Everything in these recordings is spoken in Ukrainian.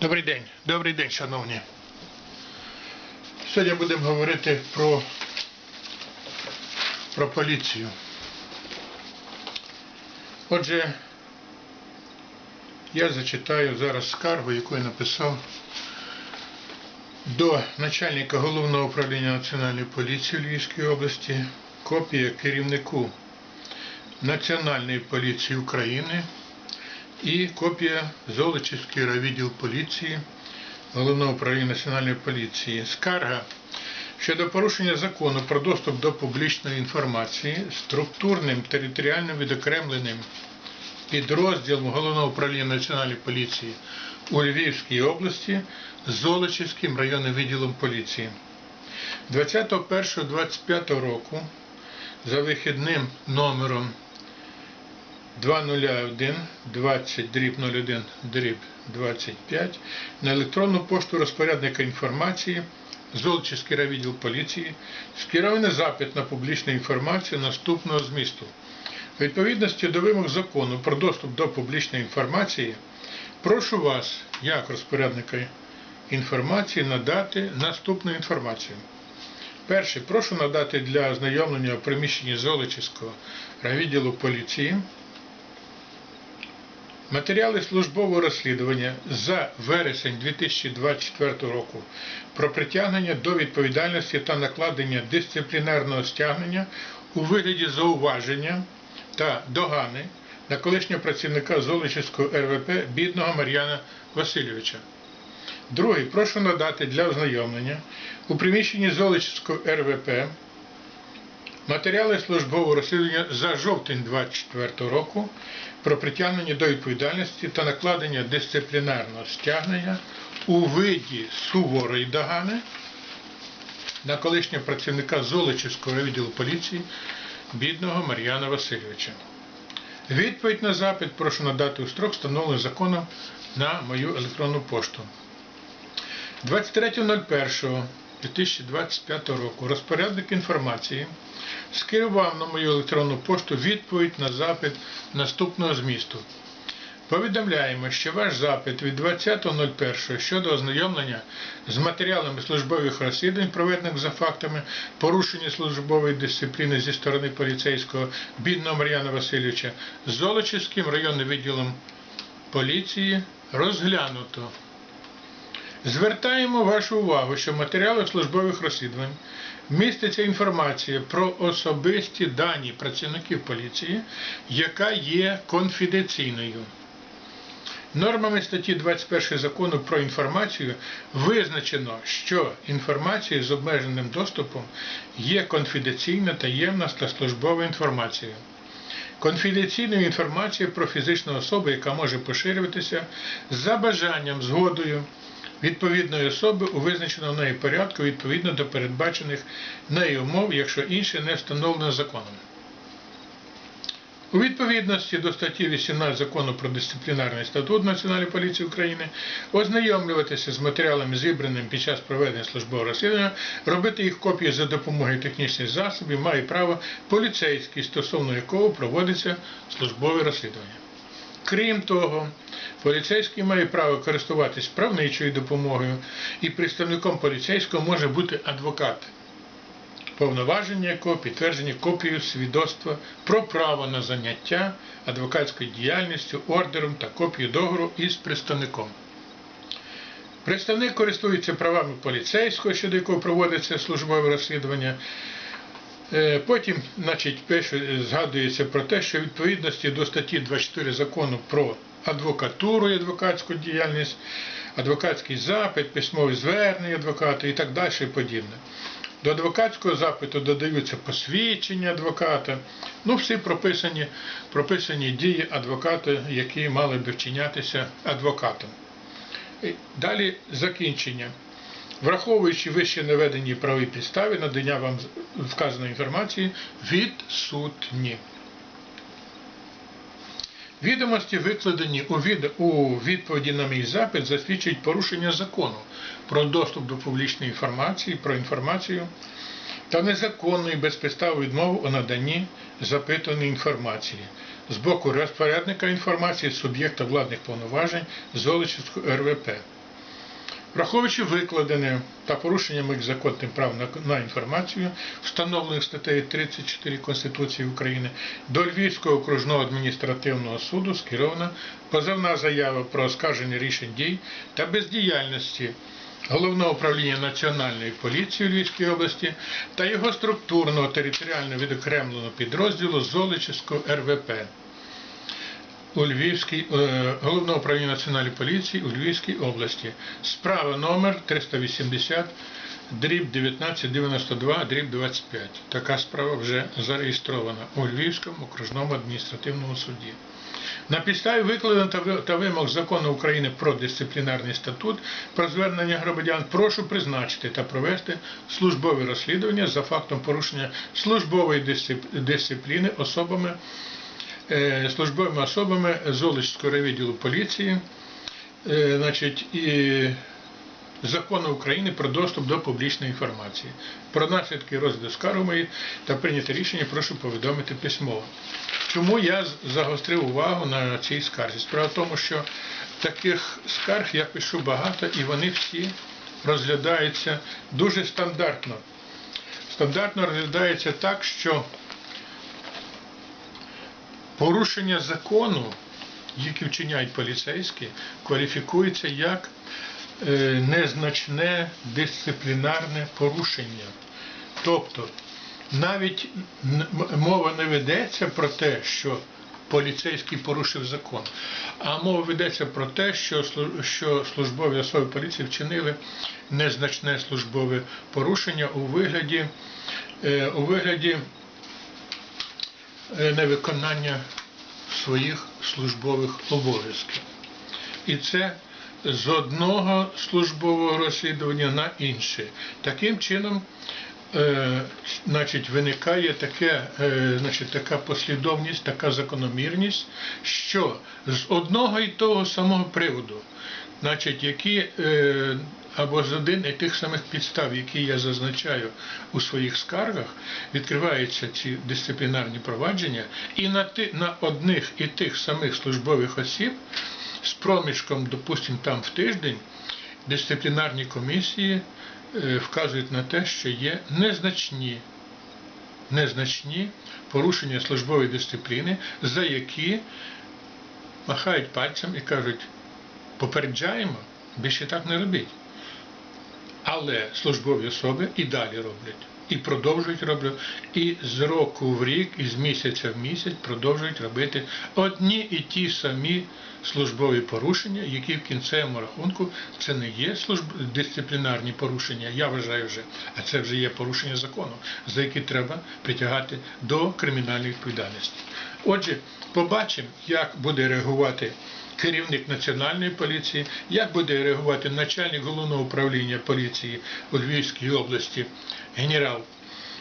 Добрий день, добрий день, шановні. Сьогодні будемо говорити про, про поліцію. Отже, я зачитаю зараз скаргу, яку я написав до начальника головного управління Національної поліції Львівської області, копія керівнику Національної поліції України і копія Золочівський райвідділ поліції Головного управління Національної поліції. Скарга щодо порушення закону про доступ до публічної інформації структурним територіальним відокремленим підрозділом Головного управління Національної поліції у Львівській області Золочівським районним відділом поліції. 21.25 року за вихідним номером 201 20 дріб 01 дріб 25 на електронну пошту розпорядника інформації Золочівський райвідділ поліції скерований запит на публічну інформацію наступного змісту. Відповідності до вимог закону про доступ до публічної інформації прошу вас, як розпорядника інформації, надати наступну інформацію. Перше, прошу надати для ознайомлення приміщенні Золочівського райвідділу поліції Матеріали службового розслідування за вересень 2024 року про притягнення до відповідальності та накладення дисциплінарного стягнення у вигляді зауваження та догани на колишнього працівника Золочівського РВП бідного Мар'яна Васильовича. Другий, прошу надати для ознайомлення у приміщенні Золочівського РВП Матеріали службового розслідування за жовтень 2024 року про притягнення до відповідальності та накладення дисциплінарного стягнення у виді суворої догани на колишнього працівника Золочівського відділу поліції бідного Мар'яна Васильовича. Відповідь на запит прошу надати у строк, встановлений законом на мою електронну пошту. 23.01.2025 року розпорядник інформації скерував на мою електронну пошту відповідь на запит наступного змісту. Повідомляємо, що ваш запит від 20.01 щодо ознайомлення з матеріалами службових розслідувань, проведених за фактами порушення службової дисципліни зі сторони поліцейського бідного Мар'яна Васильовича з Золочівським районним відділом поліції розглянуто. Звертаємо вашу увагу, що в матеріалах службових розслідувань міститься інформація про особисті дані працівників поліції, яка є конфіденційною. Нормами статті 21 закону про інформацію визначено, що інформація з обмеженим доступом є конфіденційна, таємна та службова інформація. Конфіденційною інформацією про фізичну особу, яка може поширюватися за бажанням, згодою відповідної особи у визначеному нею порядку відповідно до передбачених нею умов, якщо інше не встановлено законом. У відповідності до статті 18 закону про дисциплінарний статут Національної поліції України ознайомлюватися з матеріалами, зібраними під час проведення службового розслідування, робити їх копії за допомогою технічних засобів має право поліцейський, стосовно якого проводиться службове розслідування. Крім того, поліцейський має право користуватись правничою допомогою, і представником поліцейського може бути адвокат, повноваження якого підтверджені копією свідоцтва про право на заняття адвокатською діяльністю, ордером та копією договору із представником. Представник користується правами поліцейського, щодо якого проводиться службове розслідування. Е, Потім, значить, згадується про те, що відповідності до статті 24 закону про адвокатуру і адвокатську діяльність, адвокатський запит, письмові звернення адвоката і так далі і подібне. До адвокатського запиту додаються посвідчення адвоката, ну всі прописані, прописані дії адвоката, які мали би вчинятися адвокатом. І Далі закінчення. Враховуючи вище наведені правові підстави, надання вам вказаної інформації відсутні. Відомості, викладені у відповіді на мій запит, засвідчують порушення закону про доступ до публічної інформації, про інформацію та незаконну і безпідставну відмову у наданні запитаної інформації з боку розпорядника інформації суб'єкта владних повноважень Золочівського РВП. Враховуючи викладене та порушення моїх законних прав на, інформацію, встановлених статтею 34 Конституції України, до Львівського окружного адміністративного суду скерована позовна заява про оскарження рішень дій та бездіяльності Головного управління Національної поліції у Львівській області та його структурного територіально відокремленого підрозділу Золочівського РВП у Львівській е, головного управління Національної поліції у Львівській області. Справа номер 380 дріб 1992 дріб 25. Така справа вже зареєстрована у Львівському окружному адміністративному суді. На підставі викладено та вимог закону України про дисциплінарний статут про звернення громадян прошу призначити та провести службове розслідування за фактом порушення службової дисципліни особами службовими особами Золочського райвідділу поліції, е, значить, і закону України про доступ до публічної інформації. Про наслідки розгляду скарги та прийняте рішення прошу повідомити письмово. Чому я загострив увагу на цій скарзі? Справа в тому, що таких скарг я пишу багато, і вони всі розглядаються дуже стандартно. Стандартно розглядається так, що порушення закону, які вчиняють поліцейські, кваліфікується як е, незначне дисциплінарне порушення. Тобто навіть мова не ведеться про те, що поліцейський порушив закон, а мова ведеться про те, що, що службові особи поліції вчинили незначне службове порушення у вигляді, е, у вигляді невиконання своїх службових обов'язків. І це з одного службового розслідування на інше. Таким чином, е, значить, виникає таке, е, значить, така послідовність, така закономірність, що з одного і того самого приводу, значить, які е, або з один і тих самих підстав, які я зазначаю у своїх скаргах, відкриваються ці дисциплінарні провадження, і на, ти, на одних і тих самих службових осіб з проміжком, допустимо, там в тиждень, дисциплінарні комісії е, вказують на те, що є незначні, незначні порушення службової дисципліни, за які махають пальцем і кажуть, попереджаємо, більше так не робіть. Але службові особи і далі роблять. І продовжують робити, і з року в рік, і з місяця в місяць продовжують робити одні і ті самі службові порушення, які в кінцевому рахунку це не є служб... дисциплінарні порушення, я вважаю вже, а це вже є порушення закону, за які треба притягати до кримінальної відповідальності. Отже, побачимо, як буде реагувати керівник національної поліції, як буде реагувати начальник головного управління поліції у Львівській області генерал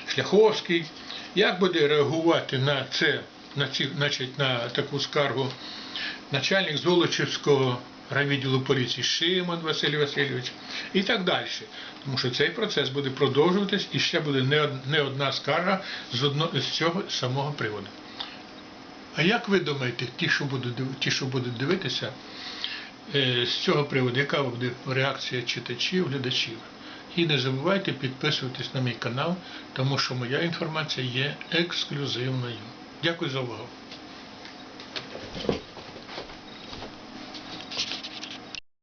Шляховський, як буде реагувати на це, на ці, значить, на таку скаргу начальник Золочівського райвідділу поліції Шимон Василь Васильович і так далі. Тому що цей процес буде продовжуватись і ще буде не одна скарга з, одно, з цього самого приводу. А як ви думаєте, ті, що будуть, ті, що будуть дивитися, е, з цього приводу, яка буде реакція читачів, глядачів? І не забувайте підписуватись на мій канал, тому що моя інформація є ексклюзивною. Дякую за увагу.